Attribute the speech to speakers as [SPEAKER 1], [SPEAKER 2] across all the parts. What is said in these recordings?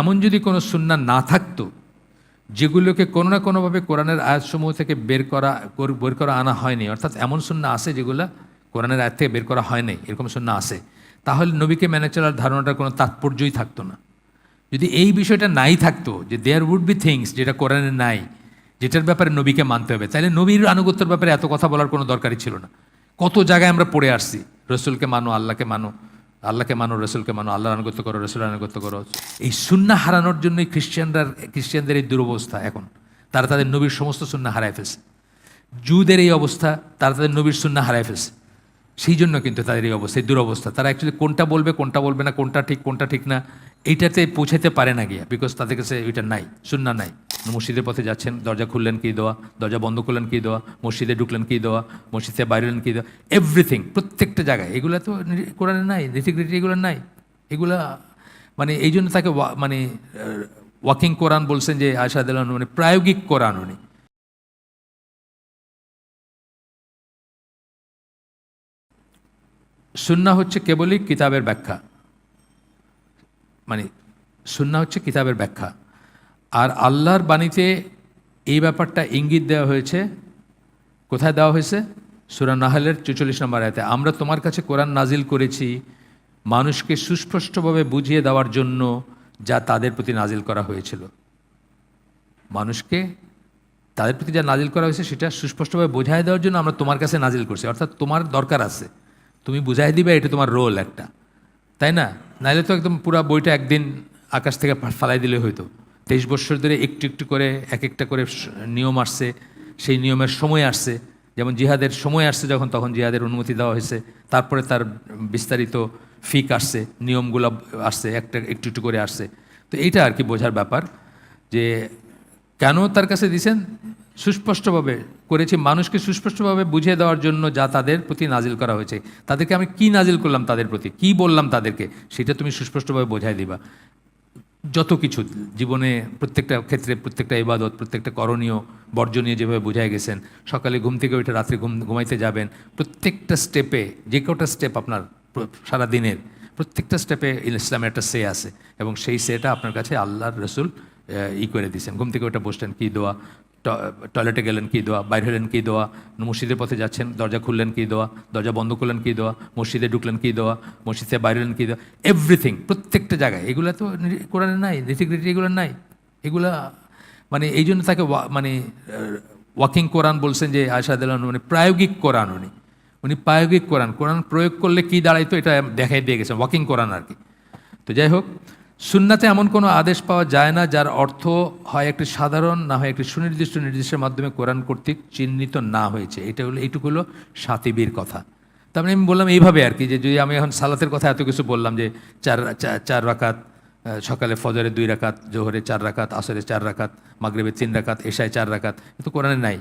[SPEAKER 1] এমন যদি কোনো সুন্না না থাকতো, যেগুলোকে কোনো না কোনোভাবে কোরআনের আয়াতসমূহ থেকে বের করা বের করা আনা হয়নি, অর্থাৎ এমন সুন্না আছে যেগুলো কোরআনের আয়াত থেকে বের করা হয়নি এরকম সুন্না আছে, তাহলে নবীকে মেনে চলার ধারণাটার কোনো তাৎপর্যই থাকতো না। যদি এই বিষয়টা নাই থাকতো, যে দেয়ার উড বি থিংস যেটা কোরআনে নাই, যেটার ব্যাপারে নবীকে মানতে হবে, তাহলে নবীর আনুগত্যের ব্যাপারে এত কথা বলার কোনো দরকারই ছিল না। কত জায়গায় আমরা পড়ে আসছি, রসুলকে মানো, আল্লাহকে মানো আল্লাহকে মানো, রসুলকে মানো, আল্লাহর আনুগত্য করো রসুল আনুগত্য করো। এই সুন্না হারানোর জন্যই খ্রিস্টানরা, খ্রিস্টানদের এই দুরবস্থা এখন। তারা তাদের নবীর সমস্ত সুন্না হারায় ফেলছে। জুদের এই অবস্থা, তারা তাদের নবীর সুন্না হারায় ফেলছে। সেই জন্য কিন্তু তাদের এই অবস্থা, এই দুরবস্থা। তারা অ্যাকচুয়ালি কোনটা বলবে কোনটা বলবে না, কোনটা ঠিক কোনটা ঠিক না, এইটাতে পৌঁছাতে পারে না গিয়া বিকজ তাদের কাছে ওইটা নাই, সুন্না নাই। মসজিদের পথে যাচ্ছেন, দরজা খুললেন, কি দেওয়া দরজা বন্ধ করলেন, কি দেওয়া মসজিদে ঢুকলেন, কি দেওয়া মসজিদে বাইরে এলেন কি দেওয়া এভরিথিং প্রত্যেকটা জায়গায়। এগুলো তো কোরআনে নাই নীতিগৃতি এগুলো নাই। এগুলা মানে এই জন্য তাকে মানে ওয়াকিং কোরআন বলছেন যে আশাদ মানে প্রায়োগিক কোরআন উনি। সুন্না হচ্ছে কেবলই কিতাবের ব্যাখ্যা। মানে সুন্না হচ্ছে কিতাবের ব্যাখ্যা। আর আল্লাহর বাণীতে এই ব্যাপারটা ইঙ্গিত দেওয়া হয়েছে। কোথায় দেওয়া হয়েছে? সুরা নাহালের চুচল্লিশ নম্বর আয়তে, আমরা তোমার কাছে কোরআন নাজিল করেছি মানুষকে সুস্পষ্টভাবে বুঝিয়ে দেওয়ার জন্য যা তাদের প্রতি নাজিল করা হয়েছিল। মানুষকে তাদের প্রতি যা নাজিল করা হয়েছে সেটা সুস্পষ্টভাবে বোঝাই দেওয়ার জন্য আমরা তোমার কাছে নাজিল করছি। অর্থাৎ তোমার দরকার আছে। তুমি বুঝাই দিবে, এটা তোমার রোল একটা। তাই না? নাইলে তো একদম পুরো বইটা একদিন আকাশ থেকে ফালাই দিলে হয়তো তেইশ বছর ধরে একটু একটু করে, এক একটা করে নিয়ম আসছে, সেই নিয়মের সময় আসছে। যেমন জিহাদের সময় আসছে যখন, তখন জিহাদের অনুমতি দেওয়া হয়েছে। তারপরে তার বিস্তারিত ফিক আসছে, নিয়মগুলো আসছে, একটা একটু একটু করে আসছে। তো এইটা আর কি বোঝার ব্যাপার যে কেন তার কাছে দিছেন সুস্পষ্টভাবে করেছি, মানুষকে সুস্পষ্টভাবে বুঝিয়ে দেওয়ার জন্য যা তাদের প্রতি নাজিল করা হয়েছে। তাদেরকে আমি কি নাজিল করলাম তাদের প্রতি? কি বললাম তাদেরকে? সেটা তুমি সুস্পষ্টভাবে বোঝাই দিবা। যত কিছু, জীবনে প্রত্যেকটা ক্ষেত্রে, প্রত্যেকটা ইবাদত, প্রত্যেকটা করণীয় বর্জনীয় যেভাবে বোঝাই গেছেন, সকালে ঘুম থেকে ওইটা রাত্রে ঘুম, ঘুমাইতে যাবেন, প্রত্যেকটা স্টেপে যে কটা স্টেপ আপনার সারা দিনের প্রত্যেকটা স্টেপে ইসলামের একটা সে আছে এবং সেই সেটা আপনার কাছে আল্লাহর রসুল ই করে দিয়েছেন। ঘুম থেকে ওটা বসলেন, কী দোয়া? টয়লেটে গেলেন কী দোয়া? বাইরে হলেন কী দোয়া? মসজিদের পথে যাচ্ছেন, দরজা খুললেন কী দোয়া? দরজা বন্ধ করলেন কী দোয়া? মসজিদে ঢুকলেন কী দোয়া? মসজিদে বাইরে হলেন কী দোয়া? এভরিথিং প্রত্যেকটা জায়গায়। এগুলো তো কোরআনে নাই নীতিগৃতি এগুলো নাই। এগুলা মানে এই জন্য তাকে মানে ওয়াকিং কোরআন বলছেন যে আশাদ মানে প্রায়োগিক কোরআন উনি। উনি প্রায়োগিক কোরআন। কোরআন প্রয়োগ করলে কী দাঁড়াইতো এটা দেখাই দিয়ে গেছেন ওয়াকিং কোরআন আর কি। তো যাই হোক সুন্নাতে এমন কোনো আদেশ পাওয়া যায় না যার অর্থ হয় একটি সাধারণ, না হয় একটি সুনির্দিষ্ট নির্দেশের মাধ্যমে কোরআন কর্তৃক চিহ্নিত না হয়েছে। এটা হলো, এইটুকু হলো সাতিবীর কথা। তার মানে আমি বললাম এইভাবে আর কি, যে যদি আমি এখন সালাতের কথা এত কিছু বললাম যে চার চার রাকাত সকালে ফজরে দুই রাকাত, জোহরে চার রাকাত, আসরে চার রাকাত, মাগরেবে তিন রাকাত, এশায় চার রাকাত কিন্তু কোরআনে নাই।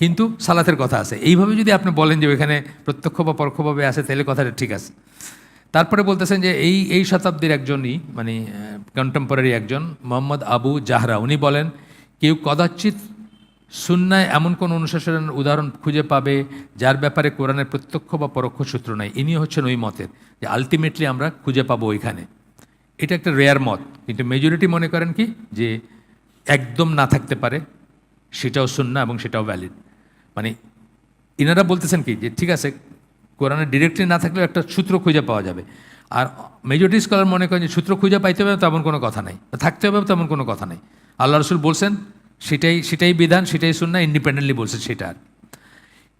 [SPEAKER 1] কিন্তু সালাতের কথা আছে। এইভাবে যদি আপনি বলেন যে ওইখানে প্রত্যক্ষ বা পরোক্ষভাবে আছে, তাহলে কথাটা ঠিক আছে। তারপরে বলতেছেন যে এই এই শতাব্দীর একজনই মানে কন্টেম্পোরারি একজন, মোহাম্মদ আবু জাহরা। উনি বলেন, কেউ কদাচিৎ সুন্নায় এমন কোন অনুশাসনের উদাহরণ খুঁজে পাবে, যার ব্যাপারে কোরআনের প্রত্যক্ষ বা পরোক্ষ সূত্র নাই। ইনি হচ্ছেন ওই মতের, যে আলটিমেটলি আমরা খুঁজে পাবো ওইখানে। এটা একটা রেয়ার মত, কিন্তু মেজরিটি মনে করেন কি? যে একদম না থাকতে পারে, সেটাও সুন্না এবং সেটাও ভ্যালিড মানে ইনারা বলতেছেন কি? যে ঠিক আছে কোরআনে ডিরেক্টলি না থাকলেও একটা সূত্র খুঁজে পাওয়া যাবে। আর মেজরিটি স্কলার মনে করেন যে সূত্র খুঁজে পাইতে হবে, তেমন কোনো কথা নাই। থাকতে হবে, তেমন কোনো কথা নাই। আল্লাহ রসুল বলছেন, সেটাই সেটাই বিধান, সেটাই শুননা ইন্ডিপেন্ডেন্টলি বলছে সেটা আর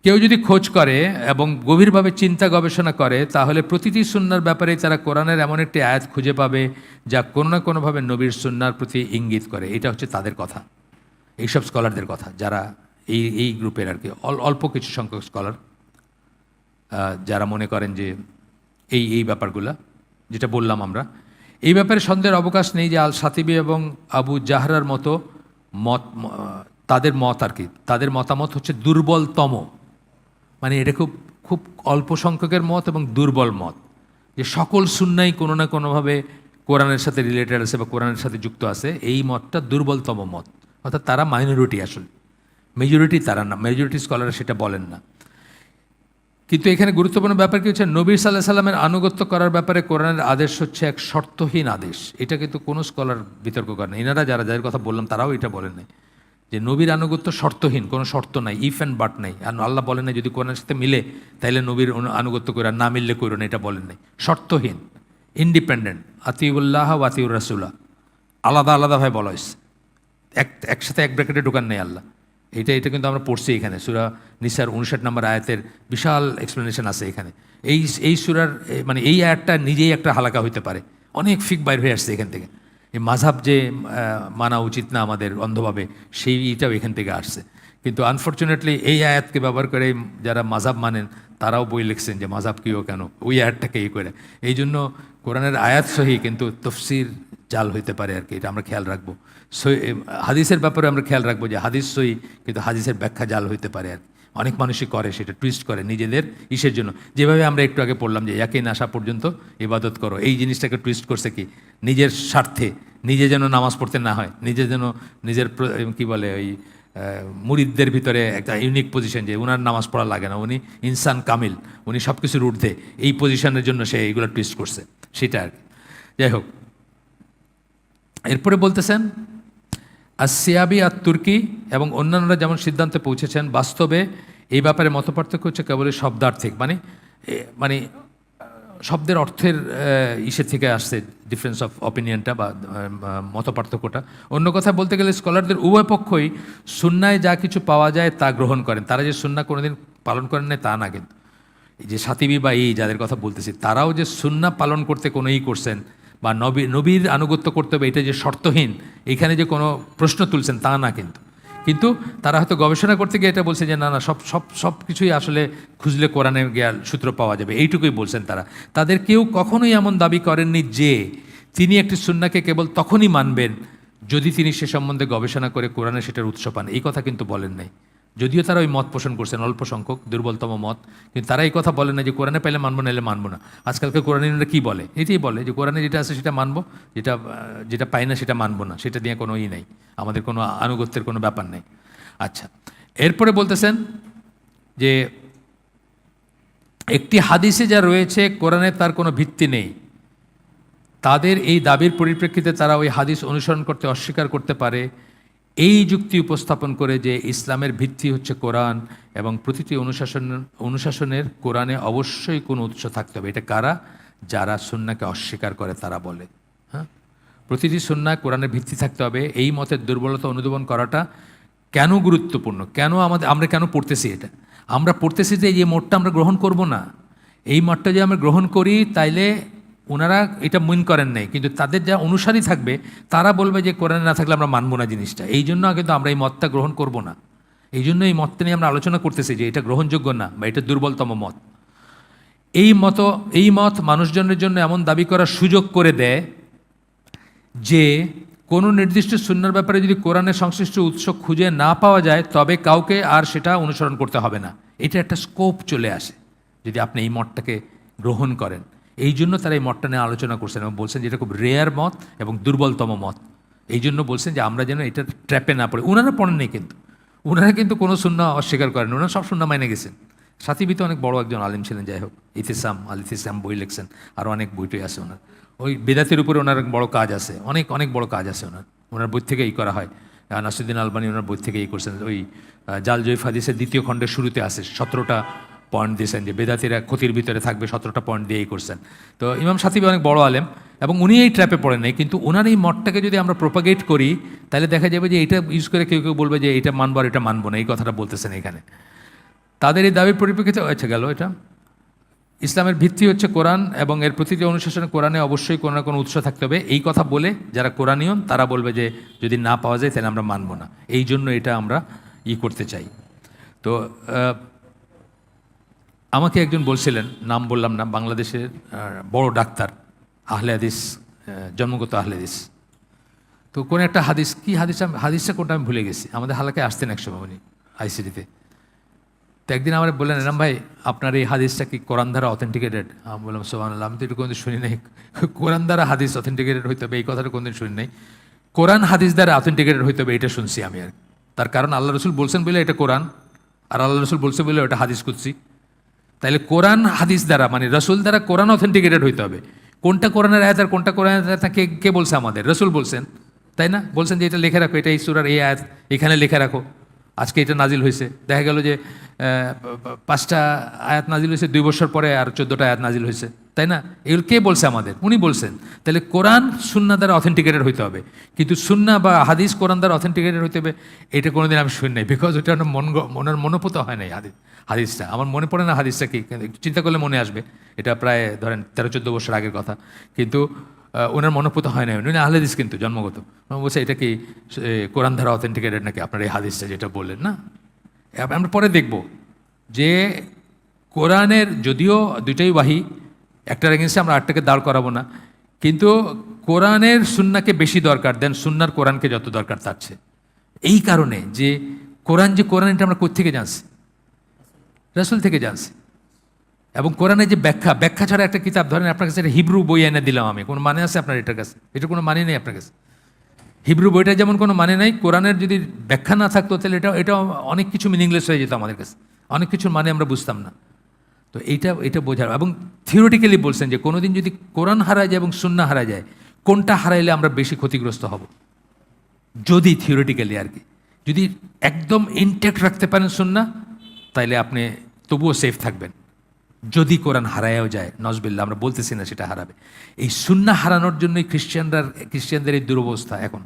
[SPEAKER 1] কেউ যদি খোঁজ করে এবং গভীরভাবে চিন্তা গবেষণা করে, তাহলে প্রতিটি সুন্নার ব্যাপারে তারা কোরআনের এমন একটি আয়াত খুঁজে পাবে, যা কোনো না কোনোভাবে নবীর সুন্নার প্রতি ইঙ্গিত করে। এটা হচ্ছে তাদের কথা। এইসব স্কলারদের কথা, যারা এই এই গ্রুপের আর কি। অল- অল্প কিছু সংখ্যক স্কলার যারা মনে করেন যে এই এই ব্যাপারগুলা, যেটা বললাম আমরা, এই ব্যাপারে সন্দেহের অবকাশ নেই যে আল সাতিবি এবং আবু জাহরার মতো মত তাদের মত আর কি, তাদের মতামত হচ্ছে দুর্বলতম। মানে এটা খুব খুব অল্প সংখ্যকের মত এবং দুর্বল মত, যে সকল সুন্নাই কোনো না কোনোভাবে কোরআনের সাথে রিলেটেড আছে বা কোরআনের সাথে যুক্ত আছে, এই মতটা দুর্বলতম মত। অর্থাৎ তারা মাইনরিটি আসলে। মেজরিটি তারা না মেজরিটি স্কলার সেটা বলেন না। কিন্তু এখানে গুরুত্বপূর্ণ ব্যাপার কি হচ্ছে? নবী সাল্লাহ সাল্লামের আনুগত্য করার ব্যাপারে কোরআনের আদেশ হচ্ছে এক শর্তহীন আদেশ। এটা কিন্তু কোনো স্কলার বিতর্ক করে না। এনারা যারা যাদের কথা বললাম, তারাও এটা বলেন নাই। যে নবীর আনুগত্য শর্তহীন, কোনো শর্ত নাই ইফ অ্যান্ড বাট নাই। আর আল্লাহ বলেন না যদি কোরআনের সাথে মিলে, তাইলে নবীর আনুগত্য করে না মিললে করো এটা বলেন নাই। শর্তহীন ইন্ডিপেন্ডেন্ট আতিউল্লাহ ও আতিউর রাসুল্লাহ আলাদা আলাদাভাবে বলা হয়েছে। এক একসাথে এক ব্র্যাকেটে ঢোকান নেই আল্লাহ। এটা এটা কিন্তু আমরা পড়ছি এখানে। সুরা নিসার উনষাট নম্বর আয়াতের বিশাল এক্সপ্লেনেশন আছে এখানে। এই এই সুরার মানে এই আয়াতটা নিজেই একটা হালাকা হইতে পারে। অনেক ফিক বাইর হয়ে আসছে এখান থেকে। এই মাঝাব যে মানা উচিত না আমাদের অন্ধভাবে, সেই ইটাও এখান থেকে আসছে। কিন্তু আনফর্চুনেটলি এই আয়াতকে ব্যবহার করে যারা মাঝাব মানেন, তারাও বই লিখছেন যে মাঝাব কিও কেন? ওই আয়াতটাকে ই করে। এই জন্য কোরআনের আয়াত সহি, কিন্তু তফসির জাল হইতে পারে আর কি, এটা আমরা খেয়াল রাখব। সই হাদিসের ব্যাপারে আমরা খেয়াল রাখব যে হাদিস সই কিন্তু হাদিসের ব্যাখ্যা জাল হইতে পারে আর। অনেক মানুষই করে সেটা টুইস্ট করে নিজেদের ইসের জন্য। যেভাবে আমরা একটু আগে পড়লাম যে একে আসা পর্যন্ত ইবাদত করো, এই জিনিসটাকে টুইস্ট করছে কি? নিজের স্বার্থে, নিজে যেন নামাজ পড়তে না হয়, নিজে যেন নিজের কি বলে ওই মুরিদদের ভিতরে একটা ইউনিক পজিশন যে উনার নামাজ পড়া লাগে না, উনি ইনসান কামিল, উনি সব কিছুর ঊর্ধ্বে। এই পজিশনের জন্য সে এইগুলো টুইস্ট করছে। সেটা আর যাই হোক। এরপরে বলতেছেন আর সিয়াবি আর তুর্কি এবং অন্যান্যরা যেমন সিদ্ধান্তে পৌঁছেছেন, বাস্তবে এই ব্যাপারে মতপার্থক্য হচ্ছে কেবলই শব্দার্থিক মানে মানে শব্দের অর্থের ইসে থেকে আসছে ডিফারেন্স অফ অপিনিয়নটা বা মত পার্থক্যটা অন্য কথা বলতে গেলে স্কলারদের উভয় পক্ষই সুন্নায় যা কিছু পাওয়া যায় তা গ্রহণ করেন। তারা যে সুন্না কোনোদিন পালন করেন না তা না কিন্তু। এই যে সাতিবি বা এই যাদের কথা বলতেছি, তারাও যে সুন্না পালন করতে কোনো ই করছেন বা নবী, নবীর আনুগত্য করতে হবে, এটা যে শর্তহীন, এখানে যে কোনো প্রশ্ন তুলছেন তা না কিন্তু। কিন্তু তারা হয়তো গবেষণা করতে গিয়ে এটা বলছে যে, না না, সব সব সব কিছুই আসলে খুঁজলে কোরআনে জ্ঞান সূত্র পাওয়া যাবে। এইটুকুই বলছেন তারা। তাদের কেউ কখনোই এমন দাবি করেননি যে, তিনি একটি সুন্নাকে কেবল তখনই মানবেন যদি তিনি সে সম্বন্ধে গবেষণা করে কোরআনে সেটার উৎস পান। এই কথা কিন্তু বলেন নাই। যদিও তারা ওই মত পোষণ করছেন, অল্প সংখ্যক, দুর্বলতম মত, কিন্তু তারা এই কথা বলে না যে কোরআনে পেলে মানবো না এলে মানবো না। আজকালকে কোরআনীরা কী বলে? এটাই বলে যে কোরআনে যেটা আছে সেটা মানবো, যেটা যেটা পাই না সেটা মানবো না, সেটা নিয়ে কোনো ই নেই। আমাদের কোনো আনুগত্যের কোনো ব্যাপার নেই। আচ্ছা এরপরে বলতেছেন যে একটি হাদিসে যা রয়েছে, কোরআনে তার কোনো ভিত্তি নেই। তাদের এই দাবির পরিপ্রেক্ষিতে তারা ওই হাদিস অনুসরণ করতে অস্বীকার করতে পারে। এই যুক্তি উপস্থাপন করে যে ইসলামের ভিত্তি হচ্ছে কোরআন এবং প্রতিটি অনুশাসন, অনুশাসনের কোরআনে অবশ্যই কোনো উৎস থাকতে হবে। এটা কারা? যারা সুন্নাকে অস্বীকার করে তারা বলে। হ্যাঁ? প্রতিটি সুন্না কোরআনের ভিত্তি থাকতে হবে। এই মতের দুর্বলতা অনুধাবন করাটা কেন গুরুত্বপূর্ণ? কেন আমাদের, আমরা কেন পড়তেছি এটা? আমরা পড়তেছি যে এই মতটা আমরা গ্রহণ করব না। এই মতটা যে আমরা গ্রহণ করি, তাইলে ওনারা এটা মিন করেন নাই, কিন্তু তাদের যা অনুসারী থাকবে, তারা বলবে যে কোরআনে না থাকলে আমরা মানবো না জিনিসটা। এই জন্য কিন্তু আমরা এই মতটা গ্রহণ করব না। এই জন্য এই মতটা নিয়ে আমরা আলোচনা করতেছি যে এটা গ্রহণযোগ্য না বা এটা দুর্বলতম মত। এই মত এই মত মানুষজনের জন্য এমন দাবি করার সুযোগ করে দেয় যে কোনো নির্দিষ্ট শূন্যর ব্যাপারে যদি কোরআনের সংশ্লিষ্ট উৎস খুঁজে না পাওয়া যায়, তবে কাউকে আর সেটা অনুসরণ করতে হবে না। এটা একটা স্কোপ চলে আসে, যদি আপনি এই মতটাকে গ্রহণ করেন। এই জন্য তারা এই মতটা নিয়ে আলোচনা করছেন এবং বলছেন যে এটা খুব রেয়ার মত এবং দুর্বলতম মত এই জন্য বলছেন যে আমরা যেন এটা ট্র্যাপে না পড়ে। ওনারা পড়েননি কিন্তু। ওনারা কিন্তু কোনো সুন্না অস্বীকার করেন ওনারা সব সুন্না মাইনে গেছেন। সাথীবিতে অনেক বড় একজন আলিম ছিলেন যাই হোক ইতিসাম আল ইতিসাম বই লিখছেন। আরও অনেক বইটই আছে ওনার। ওই বেদাতের উপরে ওনার বড় কাজ আছে। অনেক অনেক বড় কাজ আছে ওনার। ওনার বই থেকে এই করা হয়। আহ, নাসিরুদ্দিন আলবানি ওনার বই থেকে এই করছেন। ওই জাল জয়ীফ হাদিসের দ্বিতীয় খণ্ডের শুরুতে আছে। সতেরোটা পয়েন্ট দিয়েছেন যে বেদাতিরা ক্ষতির ভিতরে থাকবে, সতেরোটা পয়েন্ট দিয়েই করছেন। তো ইমাম সাথীবি অনেক বড় আলেম এবং উনি এই ট্র্যাপে পড়েন নাই, কিন্তু ওনার এই মঠটাকে যদি আমরা প্রোপাগেট করি, তাহলে দেখা যাবে যে এটা ইউজ করে কেউ কেউ বলবে যে এটা মানবো আর এটা মানবো না, এই কথাটা বলতেছেন এখানে। তাদের এই দাবির পরিপ্রেক্ষিতে হয়েছে গেল এটা। ইসলামের ভিত্তি হচ্ছে কোরআন এবং এর প্রতিটি অনুশাসনে কোরআনে অবশ্যই কোনো না কোনো উৎস থাকতে হবে। এই কথা বলে যারা কোরআনীয়, তারা বলবে যে যদি না পাওয়া যায় তাহলে আমরা মানব না। এই জন্য এটা আমরা ই করতে চাই। তো আমাকে একজন বলছিলেন, নাম বললাম না, বাংলাদেশের বড় ডাক্তার, আহলে হাদিস জন্মগত আহলে হাদিস। তো কোন একটা হাদিস, কি হাদিস আমি- হাদিসটা কোনটা আমি ভুলে গেছি, আমাদের হালাকে আসতেন একসময় উনি আইসিডিতে তো একদিন আমার বললেন এরাম ভাই, আপনার এই হাদিসটা কি কোরআন দ্বারা অথেন্টিকেটেড আমি বললাম সোহান আমি তো এটা কোনোদিন শুনি নাই। কোরআন দ্বারা হাদিস অথেন্টিকেটেড হইতে হবে, এই কথাটা কোনোদিন শুনি নাই। কোরআন হাদিস দ্বারা অথেন্টিকেটেড হইতে হবে, এটা শুনছি আমি আর তার কারণ আল্লাহ রসুল বলছেন বলে এটা কোরআন, আর আল্লাহ রসুল বলছে বলে ওটা হাদিস কুদসি তাহলে কোরআন হাদিস দ্বারা মানে রসুল দ্বারা কোরআন অথেন্টিকেটেড হইতে হবে। কোনটা কোরআনের আয়াত আর কোনটা কোরআন কে কে বলছে আমাদের? রসুল বলছেন, তাই না? বলছেন যে এটা লিখে রাখো, এটা ইসুরার এই আয়াত, এখানে লিখে রাখো। আজকে এটা নাজিল হয়েছে দেখা গেল যে পাঁচটা আয়াত নাজিল হয়েছে দুই বছর পরে আর চোদ্দোটা আয়াত নাজিল হয়েছে তাই না? এগুলো কে বলছে আমাদের? উনি বলছেন। তাহলে কোরআন সুন্না দ্বারা অথেন্টিকেটেড হইতে হবে। কিন্তু সুন্না বা হাদিস কোরআন দ্বারা অথেন্টিকেটেড হইতে হবে, এটা কোনোদিন আমি শুনি নাই। বিকজ ওটা মন মনের মনোপুত হয় নাই হাদিস, হাদিসটা। আমার মনে পড়ে না হাদিসটা কি চিন্তা করলে মনে আসবে। এটা প্রায় ধরেন তেরো, চোদ্দ বছর আগের কথা। কিন্তু ওনার মনোপুত হয় না উনি আহলেদিস কিন্তু জন্মগত। বলছে, এটা কি কোরআন দ্বারা অথেন্টিকেটেড নাকি আপনার এই হাদিসটা যেটা বললেন? না। আমরা পরে দেখব যে কোরআনের যদিও দুইটাই ওয়াহি একটার এগেনস্টে আমরা আটটাকে দাঁড় করাবো না। কিন্তু কোরআনের সুন্নাকে বেশি দরকার, দেন সুন্নার কোরআনকে যত দরকার তার চেয়ে। এই কারণে যে কোরআন যে কোরআন এটা আমরা কোথেকে জানছি? রাসুল থেকে জানছি। এবং কোরআনের যে ব্যাখ্যা ব্যাখ্যা ছাড়া একটা কিতাব, ধরেন আপনার কাছে একটা হিব্রু বই এনে দিলাম আমি, কোনো মানে আছে আপনার এটার কাছে? এটা কোনো মানে নেই আপনার কাছে? হিব্রু বইটা যেমন কোনো মানে নাই, কোরআনের যদি ব্যাখ্যা না থাকতো তাহলে এটা এটা অনেক কিছু মিনিংলেস হয়ে যেত আমাদের কাছে। অনেক কিছুর মানে আমরা বুঝতাম না। তো এইটা এটা বোঝার। এবং থিওরিটিক্যালি বলছেন যে কোনোদিন যদি কোরআন হারা যায় এবং সুন্না হারা যায়, কোনটা হারাইলে আমরা বেশি ক্ষতিগ্রস্ত হব? যদি থিওরিটিক্যালি আর কি। যদি একদম ইনটেক্ট রাখতে পারেন সুন্না তাইলে আপনি তবুও সেফ থাকবেন। যদি কোরআন হারায়ও যায়, নজবিল্লা, আমরা বলতেছি না সেটা হারাবে। এই সুন্না হারানোর জন্যই খ্রিস্টানরা, খ্রিস্টানদের এই দুরবস্থা এখন।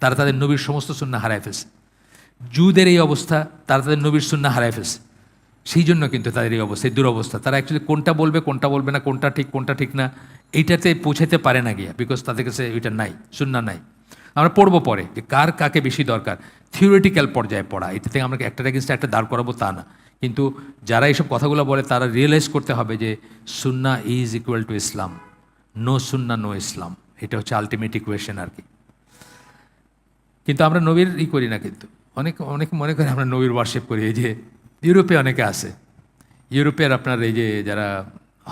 [SPEAKER 1] তারা তাদের নবীর সমস্ত সুন্না হারায় ফেলছে। জুদের এই অবস্থা, তারা তাদের নবীর সুন্না হারায় ফেলছে। সেই জন্য কিন্তু তাদের এই অবস্থা, এই দুরবস্থা। তারা অ্যাকচুয়ালি কোনটা বলবে কোনটা বলবে না, কোনটা ঠিক কোনটা ঠিক না, এইটাতে পৌঁছাতে পারে না গিয়া বিকজ তাদের কাছে এটা নাই সুন্না নাই। আমরা পড়ব পরে যে কার কাকে বেশি দরকার। থিওরিটিক্যাল পর্যায়ে পড়া এটা থেকে আমরা একটা এগেনস্টে একটা দাঁড় করাবো তা না। কিন্তু যারা এইসব কথাগুলো বলে, তারা রিয়েলাইজ করতে হবে যে সুন্না is equal to Islam no Sunnah no ইসলাম এটা হচ্ছে আলটিমেট ইকুয়েশন আর কি। কিন্তু আমরা নবীর ই করি না কিন্তু। অনেক অনেক মনে করে আমরা নবীর ওয়ার্শিপ করি, এই যে ইউরোপে অনেকে আছে। ইউরোপের আপনার এই যে যারা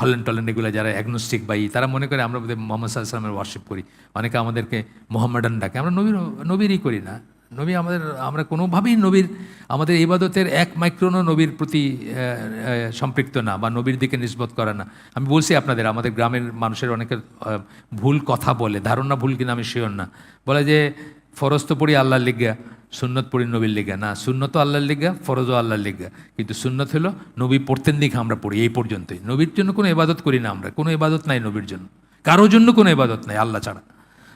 [SPEAKER 1] হল্যান্ড টল্যান্ড এগুলো যারা অ্যাগনোস্টিক বা ই, তারা মনে করে আমরা মোহাম্মদ সাল্লামের ওয়ার্শিপ করি। অনেকে আমাদেরকে মোহাম্মদান ডাকে। আমরা নবীর নবীরই করি না। নবী আমাদের আমরা কোনোভাবেই নবীর আমাদের ইবাদতের এক মাইক্রোনও নবীর প্রতি সম্পৃক্ত না বা নবীর দিকে নিষ্পত করা না। আমি বলছি আপনাদের আমাদের গ্রামের মানুষের অনেকের ভুল কথা বলে ধারণা ভুল কিনা আমি শিওর না। বলে যে ফরজ তো পড়ি আল্লাহর লিগা। সুন্নত পড়ি নবীর লিগা। না সুন্নত আল্লাহর লিগা, ফরজও আল্লাহর লিগা। কিন্তু সুন্নত হলো নবী পড়তেন দিকে আমরা পড়ি, এই পর্যন্তই। নবীর জন্য কোনো ইবাদত করি না আমরা, কোনো ইবাদত নাই নবীর জন্য। কারোর জন্য কোনো ইবাদত নাই, আল্লাহ ছাড়া।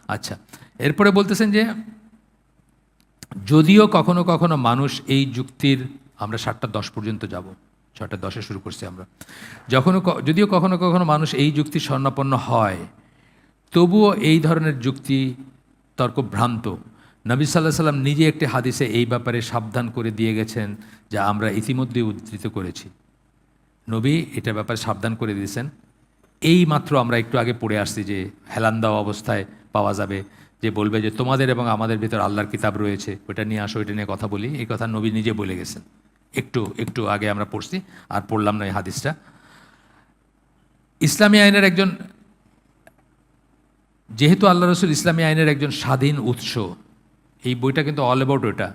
[SPEAKER 1] আচ্ছা এরপরে বলতেছেন যে, যদিও কখনো কখনো মানুষ এই যুক্তির, আমরা সাতটা দশ পর্যন্ত যাব ছটা দশে শুরু করছি আমরা। যখনও যদিও কখনো কখনো মানুষ এই যুক্তি স্বর্ণাপন্ন হয়, তবুও এই ধরনের যুক্তি তর্ক ভ্রান্ত নবী সাল্লাহ সাল্লাম নিজে একটি হাদিসে এই ব্যাপারে সাবধান করে দিয়ে গেছেন যা আমরা ইতিমধ্যে উদ্ধৃত করেছি। নবী এটা ব্যাপারে সাবধান করে দিয়েছেন। এই মাত্র আমরা একটু আগে পড়ে আসছি যে হেলান দেওয়া অবস্থায় পাওয়া যাবে, যে বলবে যে তোমাদের এবং আমাদের ভিতর আল্লাহর কিতাব রয়েছে ওটা নিয়ে আসো এটা নিয়ে কথা বলি। এই কথা নবী নিজে বলে গেছেন। একটু একটু আগে আমরা পড়ছি, আর পড়লাম না এই হাদিসটা। ইসলামী আইনের একজন, যেহেতু আল্লাহ রসুল ইসলামী আইনের একজন স্বাধীন উৎস এই বইটা কিন্তু অল অ্যাবাউট ওটা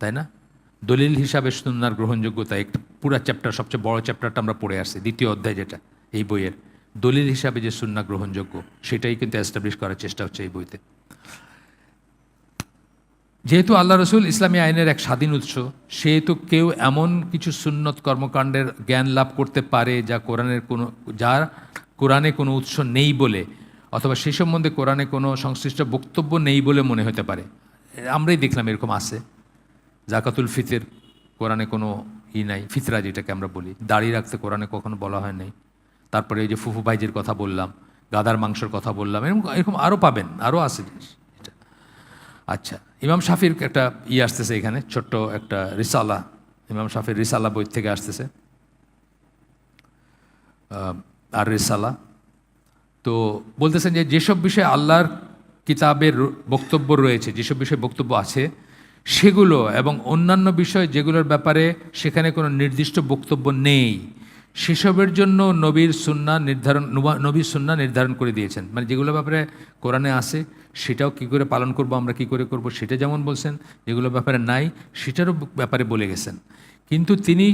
[SPEAKER 1] তাই না? দলিল হিসাবে সুন্নার গ্রহণযোগ্যতা একটা পুরা চ্যাপ্টার সবচেয়ে বড় চ্যাপ্টারটা আমরা পড়ে আসছি, দ্বিতীয় অধ্যায় যেটা, এই বইয়ের। দলিল হিসাবে যে সুন্না গ্রহণযোগ্য, সেটাই কিন্তু অ্যাস্টাবলিশ করার চেষ্টা হচ্ছে এই বইতে। যেহেতু আল্লাহ রসুল ইসলামী আইনের এক স্বাধীন উৎস, সেহেতু কেউ এমন কিছু সুন্নত কর্মকাণ্ডের জ্ঞান লাভ করতে পারে যা কোরআনের কোনো যার কোরআনে কোনো উৎস নেই বলে, অথবা সে সম্বন্ধে কোরআনে কোনো সংশ্লিষ্ট বক্তব্য নেই বলে মনে হতে পারে। আমরাই দেখলাম এরকম আছে। জাকাতুল ফিতের, কোরআনে কোনো ই নাই, ফিতরা যেটাকে আমরা বলি। দাড়ি রাখতে কোরআনে কখনো বলা হয় নাই। তারপরে এই যে ফুফু ভাইজির কথা বললাম, গাদার মাংসের কথা বললাম, এরকম এরকম আরও পাবেন আরও আছে জিনিস এটা। আচ্ছা ইমাম শাফির একটা ই আসতেছে এখানে, ছোট্ট একটা রিসালা। ইমাম শাফির রিসালা বই থেকে আসতেছে। আর রিসালা। তো বলতেছেন যে যেসব বিষয়ে আল্লাহর কিতাবের বক্তব্য রয়েছে, যেসব বিষয়ে বক্তব্য আছে, সেগুলো এবং অন্যান্য বিষয় যেগুলোর ব্যাপারে সেখানে কোনো নির্দিষ্ট বক্তব্য নেই, সেসবের জন্য নবীর সুন্না নির্ধারণ নবীর সুন্না নির্ধারণ করে দিয়েছেন। মানে যেগুলো ব্যাপারে কোরআনে আছে, সেটাও কি করে পালন করব, আমরা কি করে করব, সেটা যেমন বলছেন যেগুলো ব্যাপারে নাই, সেটারও ব্যাপারে বলে গেছেন। কিন্তু তিনি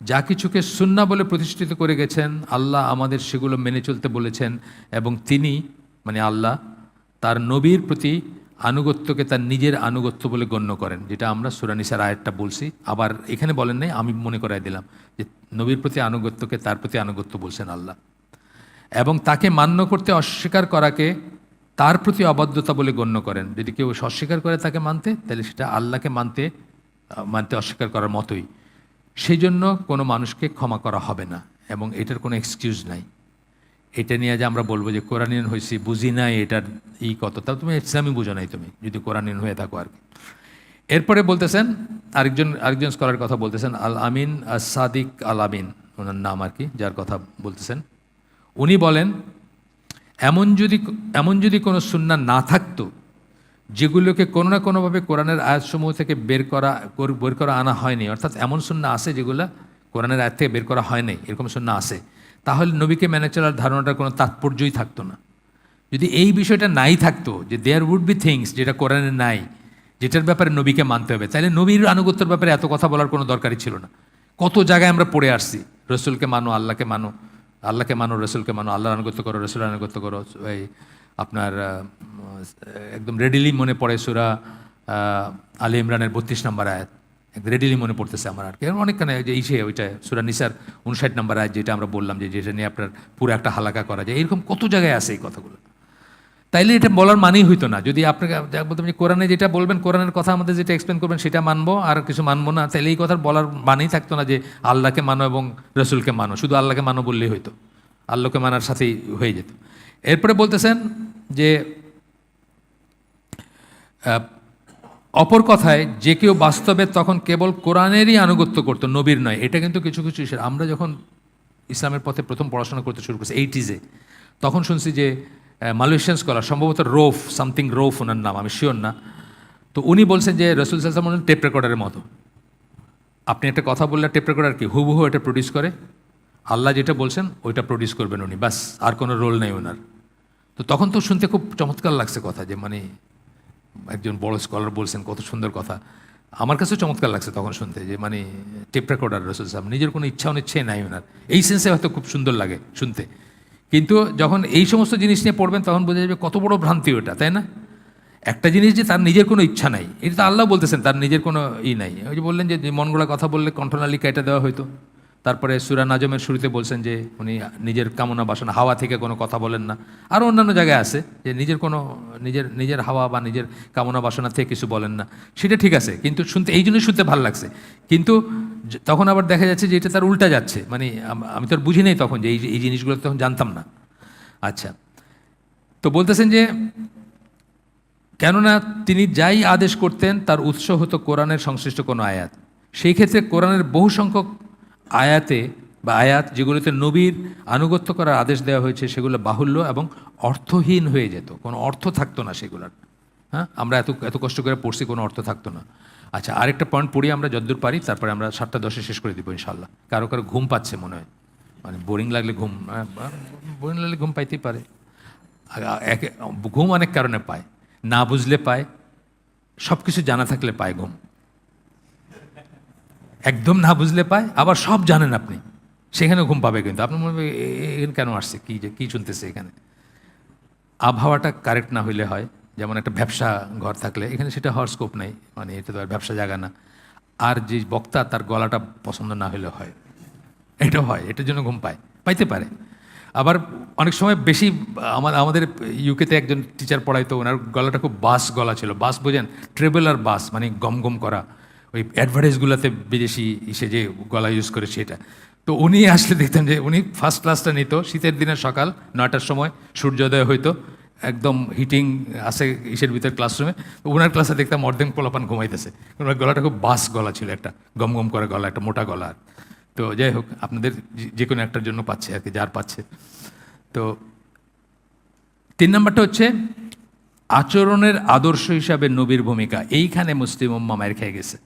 [SPEAKER 1] যা কিছুকে সুন্না বলে প্রতিষ্ঠিত করে গেছেন, আল্লাহ আমাদের সেগুলো মেনে চলতে বলেছেন এবং তিনি মানে আল্লাহ তার নবীর প্রতি আনুগত্যকে তার নিজের আনুগত্য বলে গণ্য করেন, যেটা আমরা সুরানিসার আয়াতটা বলছি। আবার এখানে বলেন নাই, আমি মনে করাই দিলাম যে নবীর প্রতি আনুগত্যকে তার প্রতি আনুগত্য বলছেন আল্লাহ। এবং তাকে মান্য করতে অস্বীকার করাকে তার প্রতি অবাধ্যতা বলে গণ্য করেন। যদি কেউ অস্বীকার করে তাকে মানতে, তাহলে সেটা আল্লাহকে মানতে মানতে অস্বীকার করার মতোই। সেই জন্য কোনো মানুষকে ক্ষমা করা হবে না, এবং এটার কোনো এক্সকিউজ নাই। এটা নিয়ে যে আমরা বলব যে কোরআনিন হয়েছি বুঝি নাই এটার ই কত? তাও তুমি ইসলামই বুঝো নাই তুমি, যদি কোরআনিন হয়ে থাকো আর কি। এরপরে বলতেছেন, আরেকজন আরেকজন স্কলার কথা বলতেছেন আল আমিন সাদিক আল আমিন ওনার নাম আর কি, যার কথা বলতেছেন। উনি বলেন, এমন যদি এমন যদি কোনো সুন্না না থাকতো, যেগুলোকে কোনো না কোনোভাবে কোরআনের আয়াতসমূহ থেকে বের করা, কর- বের করা আনা হয়নি, অর্থাৎ এমন সুন্না আছে যেগুলো কোরআনের আয়াত থেকে বের করা হয়নি এরকম সুন্না আছে তাহলে নবীকে মেনে চলার ধারণাটার কোনো তাৎপর্যই থাকতো না। যদি এই বিষয়টা নাই থাকতো, যে দেয়ার উড বি থিংস যেটা কোরআনে নাই, যেটার ব্যাপারে নবীকে মানতে হবে, তাহলে নবীর আনুগত্যের ব্যাপারে এত কথা বলার কোনো দরকারই ছিল না। কত জায়গায় আমরা পড়ে আসছি, রসুলকে মানো, আল্লাহকে মানো আল্লাহকে মানো, রসুলকে মানো, আল্লাহর আনুগত্য করো রসুল আনুগত্য করো, এই আপনার একদম রেডিলি মনে পড়ে সুরা আলী ইমরানের বত্রিশ নম্বর আয়াত। রেডিলি মনে পড়তেছে আমার আর কি। অনেকখানে যে ইসে, ওইটা সুরা নিসার উনষাট নম্বর আয়াত যেটা আমরা বললাম যে যেটা নিয়ে আপনার পুরো একটা হালাকা করা যায়। এরকম কত জায়গায় আছে এই কথাগুলো? তাইলে এটা বলার মানেই হইতো না। যদি আপনাকে বলতাম যে কোরআনে যেটা বলবেন, কোরআনের কথা আমাদের যেটা এক্সপ্লেন করবেন সেটা মানবো, আর কিছু মানবো না তাহলে এই কথার বলার মানেই থাকতো না যে আল্লাহকে মানো এবং রসুলকে মানো। শুধু আল্লাহকে মানো বললেই হইতো। আল্লাহকে মানার সাথেই হয়ে যেত। এরপরে বলতেছেন যে অপর কথায়, যে কেউ বাস্তবে তখন কেবল কোরআনেরই আনুগত্য করতো, নবীর নয়। এটা কিন্তু কিছু কিছু আমরা যখন ইসলামের পথে প্রথম পড়াশোনা করতে শুরু করছি এইটিজে তখন শুনছি যে মালয়েশিয়ান স্কলার সম্ভবত রোফ সামথিং রোফ ওনার নাম, আমি শিওর না। তো উনি বলছেন যে, রসুল সাল্লাম টেপ রেকর্ডারের মতো। আপনি একটা কথা বললে টেপ রেকর্ডার কি? হুবহু এটা প্রডিউস করে। আল্লাহ যেটা বলছেন, ওইটা প্রডিউস করবেন উনি। বাস আর কোনো রোল নেই ওনার। তো তখন তো শুনতে খুব চমৎকার লাগছে কথা যে মানে একজন বড় স্কলার বলছেন, কত সুন্দর কথা। আমার কাছেও চমৎকার লাগছে তখন শুনতে, যে মানে টেপ রেকর্ডার রসুল সাহেব নিজের কোনো ইচ্ছা অনিচ্ছে নাই ওনার। এই সেন্সে হয়তো খুব সুন্দর লাগে শুনতে। কিন্তু যখন এই সমস্ত জিনিস নিয়ে পড়বেন, তখন বোঝা যাবে কত বড় ভ্রান্তি ওটা, তাই না? একটা জিনিস যে তার নিজের কোনো ইচ্ছা নাই, এটা তো আল্লাহ বলতেছেন, তার নিজের কোনো ই নাই। ওই যে বললেন যে মন গড়া কথা বললে কণ্ঠনালী কেটে দেওয়া হয়তো তারপরে সুরা নাজমের শুরুতে বলছেন যে উনি নিজের কামনা বাসনা, হাওয়া থেকে কোনো কথা বলেন না। আরও অন্যান্য জায়গায় আছে যে নিজের কোনো, নিজের নিজের হাওয়া বা নিজের কামনা বাসনা থেকে কিছু বলেন না। সেটা ঠিক আছে, কিন্তু শুনতে, এই জন্যই শুনতে ভালো লাগছে। কিন্তু তখন আবার দেখা যাচ্ছে যে এটা তার উল্টা যাচ্ছে। মানে আমি তো আর বুঝি নাই তখন যে এই এই জিনিসগুলো তখন জানতাম না। আচ্ছা তো বলতেছেন যে কেননা তিনি যাই আদেশ করতেন তার উৎস হতো কোরআনের সংশ্লিষ্ট কোনো আয়াত। সেই ক্ষেত্রে কোরআনের বহু সংখ্যক আয়াতে বা আয়াত যেগুলোতে নবীর আনুগত্য করার আদেশ দেওয়া হয়েছে, সেগুলো বাহুল্য এবং অর্থহীন হয়ে যেত। কোনো অর্থ থাকতো না সেগুলোর। হ্যাঁ? আমরা এত এত কষ্ট করে পড়ছি, কোনো অর্থ থাকতো না। আচ্ছা আরেকটা পয়েন্ট পড়ি আমরা, যদ্দূর পারি, তারপরে আমরা সাতটা দশে শেষ করে দিব ইনশাল্লাহ কারও কারও ঘুম পাচ্ছে মনে হয়। মানে বোরিং লাগলে ঘুম বোরিং লাগলে ঘুম পাইতেই পারে। ঘুম অনেক কারণে পায়। না বুঝলে পায় সব কিছু জানা থাকলে পায় ঘুম। একদম না বুঝলে পায়, আবার সব জানেন আপনি। সেখানে ঘুম পাবে কিন্তু। আপনার মনে হবে এখানে কেন আসছে? কী যে, কী শুনতেছে এখানে? আবহাওয়াটা কারেক্ট না হইলে হয়, যেমন একটা ব্যবসা ঘর থাকলে, এখানে সেটা হওয়ার স্কোপ নেই। মানে এটা তো আর ব্যবসা জায়গা না। আর যে বক্তা, তার গলাটা পছন্দ না হলে হয়। এটা হয়, এটার জন্য ঘুম পায়। পাইতে পারে। আবার অনেক সময় বেশি আমাদের ইউকেতে একজন টিচার পড়াইতো, ওনার গলাটা খুব বাস গলা ছিল। বাস বোঝেন? ট্রেবল আর বাস মানে গম গম করা। ওই অ্যাডভার্টাইজগুলোতে বিদেশি ইসে যে গলা ইউজ করে সেটা। তো উনি আসলে দেখতাম যে উনি ফার্স্ট ক্লাসটা নিত, শীতের দিনে সকাল নয়টার সময় সূর্যোদয় হইতো, একদম হিটিং আছে ইসের ভিতর ক্লাসরুমে ওনার ক্লাসে দেখতাম অর্ধেক পোলাপান ঘুমাইতেছে। ওনার গলাটা খুব বাস গলা ছিল একটা গম গম করে গলা, একটা মোটা গলা। তো যাই হোক, আপনাদের যে কোনো একটার জন্য পাচ্ছে আর কি, যার পাচ্ছে। তো তিন নম্বরটা হচ্ছে, আচরণের আদর্শ হিসাবে নবীর ভূমিকা। এইখানে মুসলিম উম্মা মায়ের খেয়ে গেছে।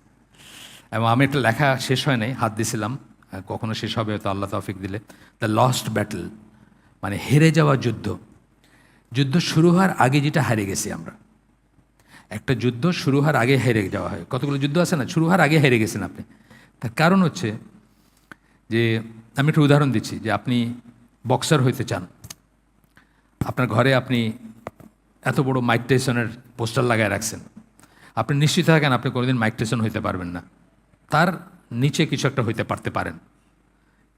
[SPEAKER 1] এবং আমি একটা লেখা শেষ হয় নাই, হাত দিছিলাম কখনো শেষ হবে, হয়তো আল্লাহ তৌফিক দিলে। দ্য লস্ট ব্যাটল মানে হেরে যাওয়া যুদ্ধ। যুদ্ধ শুরু হওয়ার আগে যেটা হারিয়ে গেছি আমরা। একটা যুদ্ধ শুরু হওয়ার আগে হেরে যাওয়া হয়। কতগুলো যুদ্ধ আছে না? শুরু হওয়ার আগে হেরে গেছেন আপনি। তার কারণ হচ্ছে যে, আমি একটা উদাহরণ দিচ্ছি যে আপনি বক্সার হইতে চান। আপনার ঘরে আপনি এত বড় মাইক টেশনের পোস্টার লাগায় রাখছেন। আপনি নিশ্চিত থাকেন আপনি কোনোদিন মাইক টেশন হইতে পারবেন না। তার নিচে কিছু একটা হইতে পারতে পারেন।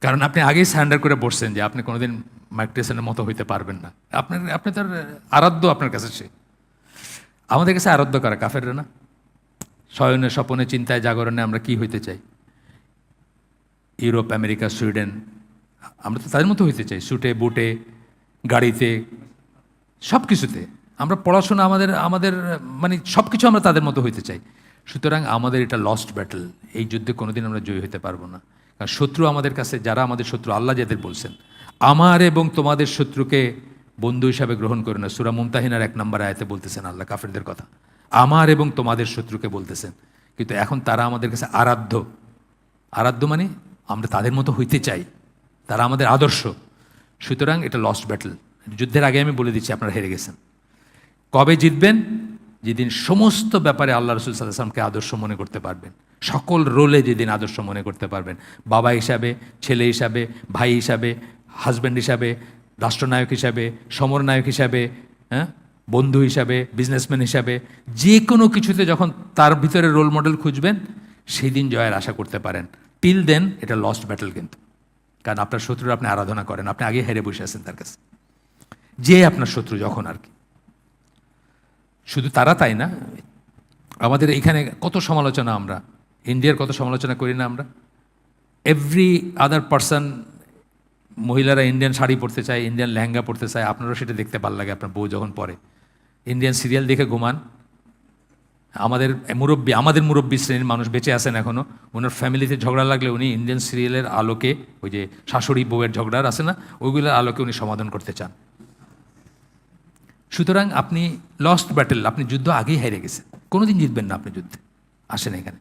[SPEAKER 1] কারণ আপনি আগেই সারেন্ডার করে বসছেন যে আপনি কোনোদিন মাইক মতো হইতে পারবেন না। আপনার, আপনি তার আরাধ্য আপনার কাছে সে। আমাদের কাছে আরাধ্য করা? কাফের না? শয়নে স্বপনে চিন্তায় জাগরণে আমরা কি হইতে চাই? ইউরোপ, আমেরিকা, সুইডেন, আমরা তো তাদের মতো হইতে চাই। সুটে, বুটে, গাড়িতে সব কিছুতে আমরা পড়াশোনা আমাদের আমাদের মানে সব কিছু আমরা তাদের মতো হইতে চাই। সুতরাং আমাদের এটা লস্ট ব্যাটল এই যুদ্ধে কোনোদিন আমরা জয়ী হতে পারব না। কারণ শত্রু আমাদের কাছে, যারা আমাদের শত্রু, আল্লাহ যাদের বলছেন, আমার এবং তোমাদের শত্রুকে বন্ধু হিসাবে গ্রহণ করে না। সুরা মুমতাহিনার এক নম্বর আয়তে বলতেছেন আল্লাহ, কাফেরদের কথা, আমার এবং তোমাদের শত্রুকে বলতেছেন। কিন্তু এখন তারা আমাদের কাছে আরাধ্য। আরাধ্য মানে আমরা তাদের মতো হইতে চাই। তারা আমাদের আদর্শ। সুতরাং এটা লস্ট ব্যাটল যুদ্ধের আগে আমি বলে দিচ্ছি, আপনারা হেরে গেছেন। কবে জিতবেন? যেদিন সমস্ত ব্যাপারে আল্লাহ রসুল সাল্লাহামকে আদর্শ মনে করতে পারবেন। সকল রোলে যেদিন আদর্শ মনে করতে পারবেন। বাবা হিসাবে, ছেলে হিসাবে, ভাই হিসাবে হাজব্যান্ড হিসাবে, রাষ্ট্রনায়ক হিসাবে, সমরনায়ক হিসাবে হ্যাঁ? বন্ধু হিসাবে বিজনেসম্যান হিসাবে যে কোনো কিছুতে যখন তার ভিতরে রোল মডেল খুঁজবেন সেই দিন জয়ের আশা করতে পারেন। টিল দেন এটা লস্ট ব্যাটল কিন্তু। কারণ আপনার শত্রুর আপনি আরাধনা করেন, আপনি আগে হেরে বসে আছেন তার কাছে। যে আপনার শত্রু, যখন আর কি। শুধু তারা তাই না? আমাদের এখানে কত সমালোচনা আমরা? ইন্ডিয়ার কত সমালোচনা করি না আমরা? এভরি আদার পার্সন মহিলারা ইন্ডিয়ান শাড়ি পরতে চায় ইন্ডিয়ান লেহেঙ্গা পরতে চায়, আপনারও সেটা দেখতে ভালো লাগে আপনার বউ যখন পরে। ইন্ডিয়ান সিরিয়াল দেখে ঘুমান। আমাদের মুরব্বী আমাদের মুরব্বী শ্রেণির মানুষ বেঁচে আছেন এখনও ওনার ফ্যামিলিতে ঝগড়া লাগলে উনি ইন্ডিয়ান সিরিয়ালের আলোকে, ওই যে শাশুড়ি বউয়ের ঝগড়ার আছে না, ওইগুলোর আলোকে উনি সমাধান করতে চান। সুতরাং আপনি লস্ট ব্যাটেল আপনি যুদ্ধ আগেই হেরে গেছেন। কোনোদিন জিতবেন না আপনি যুদ্ধে। আসেন এখানে।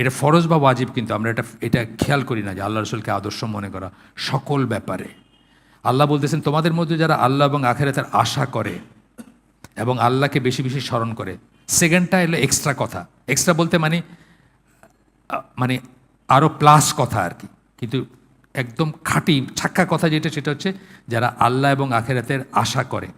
[SPEAKER 1] এটা ফরজ বা ওয়াজিব কিন্তু আমরা এটা এটা খেয়াল করি না যে আল্লাহ রসুলকে আদর্শ মনে করা সকল ব্যাপারে। আল্লাহ বলতেছেন, তোমাদের মধ্যে যারা আল্লাহ এবং আখেরাতের আশা করে এবং আল্লাহকে বেশি বেশি স্মরণ করে, সেকেন্ডটা এলো এক্সট্রা কথা। এক্সট্রা বলতে মানে মানে আরও প্লাস কথা আর কি। কিন্তু একদম খাঁটি, ছাক্কা কথা যেটা, সেটা হচ্ছে যারা আল্লাহ এবং আখেরাতের আশা করে।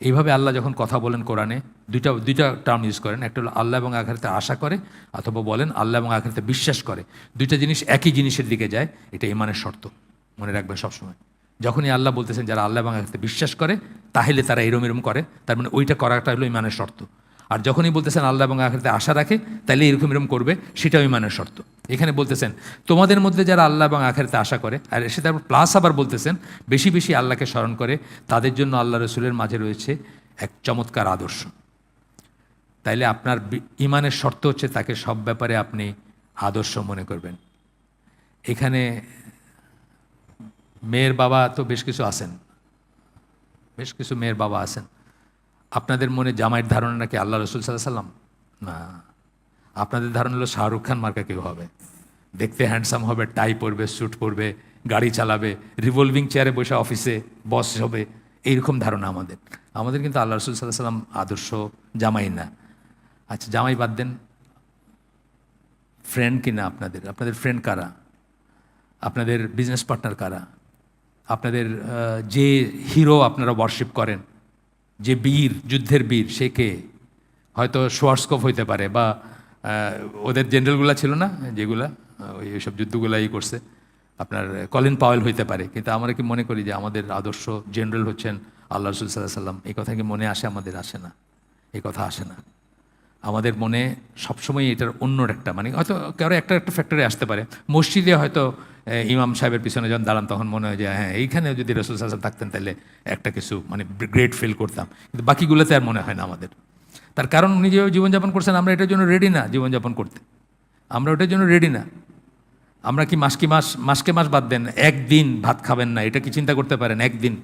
[SPEAKER 1] এইভাবে আল্লাহ যখন কথা বলেন কোরআনে, দুইটা দুইটা টার্ম ইউজ করেন। একটা হলো আল্লাহ এবং আখেরাতে আশা করে, অথবা বলেন আল্লাহ এবং আখেরাতে বিশ্বাস করে। দুইটা জিনিস একই জিনিসের দিকে যায়, এটা ইমানের শর্ত। মনে রাখবেন সবসময়। যখনই আল্লাহ বলতেছেন যারা আল্লাহ এবং আখেরাতে বিশ্বাস করে, তাহলে তারা এরম এরম করে, তার মানে ওইটা করাটা হলো ইমানের শর্ত। আর যখনই বলতেছেন আল্লাহ এবং আখেরাতে আশা রাখে, তাহলে এরকম এরকম করবে, সেটাও ইমানের শর্ত। এখানে বলতেছেন, তোমাদের মধ্যে যারা আল্লাহ এবং আখেরাতে আশা করে, আর এসে তারপর প্লাস আবার বলতেছেন, বেশি বেশি আল্লাহকে স্মরণ করে, তাদের জন্য আল্লাহ রসুলের মাঝে রয়েছে এক চমৎকার আদর্শ। তাইলে আপনার ইমানের শর্ত হচ্ছে তাকে সব ব্যাপারে আপনি আদর্শ মনে করবেন। এখানে মেয়ের বাবা তো বেশ কিছু আছেন। বেশ কিছু মেয়ের বাবা আছেন। আপনাদের মনে জামাইয়ের ধারণা নাকি আল্লাহ রসুল সাল্লাহ সাল্লাম না। আপনাদের ধারণা হলো শাহরুখ খান মার্কা কেউ হবে? দেখতে হ্যান্ডসাম হবে টাই পরবে স্যুট পরবে, গাড়ি চালাবে রিভলভিং চেয়ারে বসে অফিসে বস হবে, এইরকম ধারণা আমাদের। আমাদের কিন্তু আল্লাহ রসুল সাল্লাহ সাল্লাম আদর্শ জামাই না। আচ্ছা জামাই বাদ দেন। ফ্রেন্ড কিনা আপনাদের? আপনাদের ফ্রেন্ড কারা? আপনাদের বিজনেস পার্টনার কারা? আপনাদের যে হিরো আপনারা ওয়ার্শিপ করেন, যে বীর, যুদ্ধের বীর, সে কে? হয়তো সোয়ার্সকপ হইতে পারে বা ওদের জেনারেলগুলা ছিল না, যেগুলা ওই সব যুদ্ধগুলা ই করছে। আপনার কলিন পাওয়েল হইতে পারে, কিন্তু আমরা কি মনে করি যে আমাদের আদর্শ জেনারেল হচ্ছেন আল্লাহ রসুল সাল্লাহ সাল্লাম এই কথা কি মনে আসে আমাদের? আসে না। এই কথা আসে না। আমাদের মনে সবসময় এটার অন্য একটা মানে হয়তো কারও একটা একটা ফ্যাক্টরি আসতে পারে। মসজিদে হয়তো ইমাম সাহেবের পিছনে যখন দাঁড়ান, তখন মনে হয় যে হ্যাঁ এইখানে যদি রসুল সাল্লাম থাকতেন তাহলে একটা কিছু মানে গ্রেট ফিল করতাম। কিন্তু বাকিগুলোতে আর মনে হয় না আমাদের। তার কারণ উনি যেভাবে জীবনযাপন করছেন, আমরা এটার জন্য রেডি না জীবনযাপন করতে। আমরা ওটার জন্য রেডি না। আমরা কি মাস কি মাস, মাসকে মাস বাদ দেন, একদিন ভাত খাবেন না, এটা কি চিন্তা করতে পারেন? একদিন।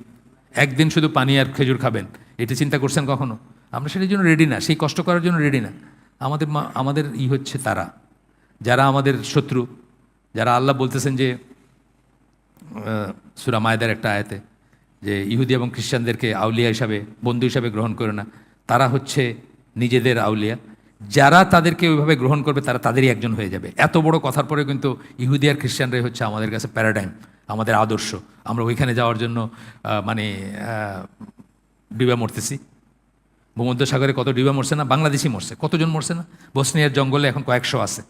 [SPEAKER 1] একদিন শুধু পানি আর খেজুর খাবেন, এটা চিন্তা করছেন কখনো? আমরা সেটার জন্য রেডি না, সেই কষ্ট করার জন্য রেডি না। আমাদের আমাদের ই হচ্ছে তারা। যারা আমাদের শত্রু, যারা আল্লাহ বলতেছেন যে সুরা মায়দার একটা আয়াতে, যে ইহুদি এবং খ্রিস্টানদেরকে আউলিয়া হিসাবে, বন্ধু হিসাবে গ্রহণ করে না। তারা হচ্ছে নিজেদের আউলিয়া। যারা তাদেরকে ওইভাবে গ্রহণ করবে, তারা তাদেরই একজন হয়ে যাবে। এত বড় কথার পরে কিন্তু ইহুদি আর খ্রিস্টানরাই হচ্ছে আমাদের কাছে প্যারাডাইম, আমাদের আদর্শ। আমরা ওইখানে যাওয়ার জন্য মানে ডিবা মরতেছি। ভূমধ্য সাগরে কত ডিবা মরছে না? বাংলাদেশি মরছে। কতজন মরছে না? বসনিয়ার জঙ্গলে এখন কয়েকশো আছে।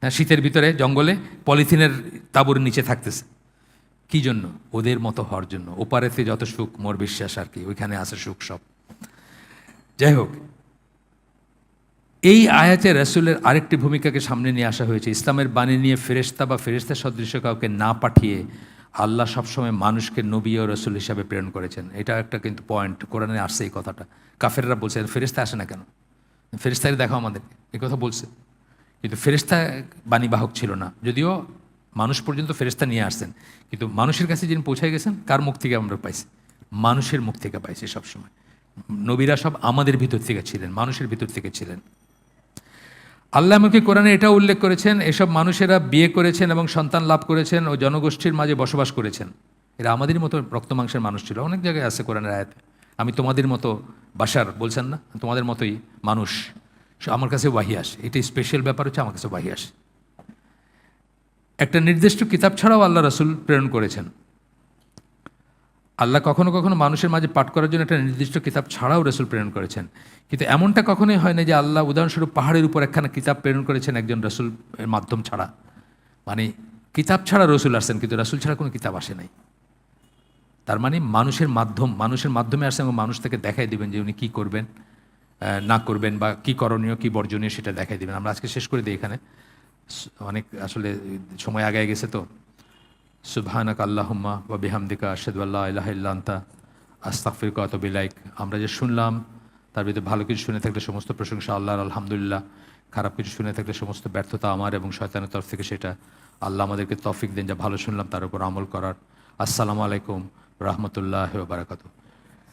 [SPEAKER 1] হ্যাঁ শীতের ভিতরে জঙ্গলে পলিথিনের তাঁবুর নিচে থাকতেছে। কি জন্য? ওদের মতো হওয়ার জন্য। ওপারেতে যত সুখ, মোর বিশ্বাস আর কি। ওইখানে আছে সুখ সব। যাই হোক এই আয়াতে রাসূলের আরেকটি ভূমিকাকে সামনে নিয়ে আসা হয়েছে। ইসলামের বাণী নিয়ে ফেরেশতা বা ফেরেশতা সদৃশ্য কাউকে না পাঠিয়ে আল্লাহ সবসময় মানুষকে নবী ও রসুল হিসাবে প্রেরণ করেছেন। এটা একটা কিন্তু পয়েন্ট কোরআনে আসছে এই কথাটা। কাফেররা বলছে ফেরেশতা আসে না কেন? ফেরেশতাকে দেখো আমাদের এই কথা বলছে। কিন্তু ফেরেশতা বাণীবাহক ছিল না। যদিও মানুষ পর্যন্ত ফেরেশতা নিয়ে আসছেন। কিন্তু মানুষের কাছে যিনি পৌঁছায় গেছেন, কার মুখ থেকে আমরা পাইছি? মানুষের মুখ থেকে পাইছি সবসময়। নবীরা সব আমাদের ভিতর থেকে ছিলেন, মানুষের ভিতর থেকে ছিলেন। আল্লাহ আমাকে কোরআনে এটা উল্লেখ করেছেন, এসব মানুষেরা বিয়ে করেছেন এবং সন্তান লাভ করেছেন ও জনগোষ্ঠীর মাঝে বসবাস করেছেন। এরা আমাদের মতো রক্তমাংসের মানুষ ছিল, অনেক জায়গায় আছে কোরআনের আয়াতে। আমি তোমাদের মতো বাসার, বলছেন না? তোমাদের মতোই মানুষ। আমার কাছে ওয়াহি আসে। এটা স্পেশাল ব্যাপার হচ্ছে আমার কাছে ওয়াহি আসে। একটা নির্দিষ্ট কিতাব ছাড়াও আল্লাহ রসুল প্রেরণ করেছেন। আল্লাহ কখনো কখনো মানুষের মাঝে পাঠ করার জন্য একটা নির্দিষ্ট কিতাব ছাড়াও রসুল প্রেরণ করেছেন। কিন্তু এমনটা কখনোই হয় না যে আল্লাহ উদাহরণস্বরূপ পাহাড়ের উপর একখানা কিতাব প্রেরণ করেছেন একজন রসুল মাধ্যম ছাড়া। মানে কিতাব ছাড়া রসুল আসছেন, কিন্তু রসুল ছাড়া কোনো কিতাব আসে নাই। তার মানে মানুষের মাধ্যম, মানুষের মাধ্যমে আসছেন এবং মানুষ তাকে দেখাই দিবেন যে উনি কী করবেন না করবেন বা কী করণীয়, কী বর্জনীয় সেটা দেখাই দিবেন। আমরা আজকে শেষ করে দিই এখানে। অনেক আসলে সময় আগায় গেছে তো। সুবহানাক আল্লাহম্মা বা বিহামদিকা আশেদুল্লাহ আনতা। আস্তাগফিরুকা ওয়া আমরা যে শুনলাম, তার ভিতরে ভালো কিছু শুনে থাকলে সমস্ত প্রশংসা আল্লাহর, আলহামদুলিল্লাহ। খারাপ কিছু শুনে থাকলে সমস্ত ব্যর্থতা আমার এবং শয়তানের তরফ থেকে সেটা আল্লাহ আমাদেরকে তফিক দেন যা ভালো শুনলাম, তার উপর আমল করার। আসসালামু আলাইকুম, রহমতুল্লাহ বারাকাতু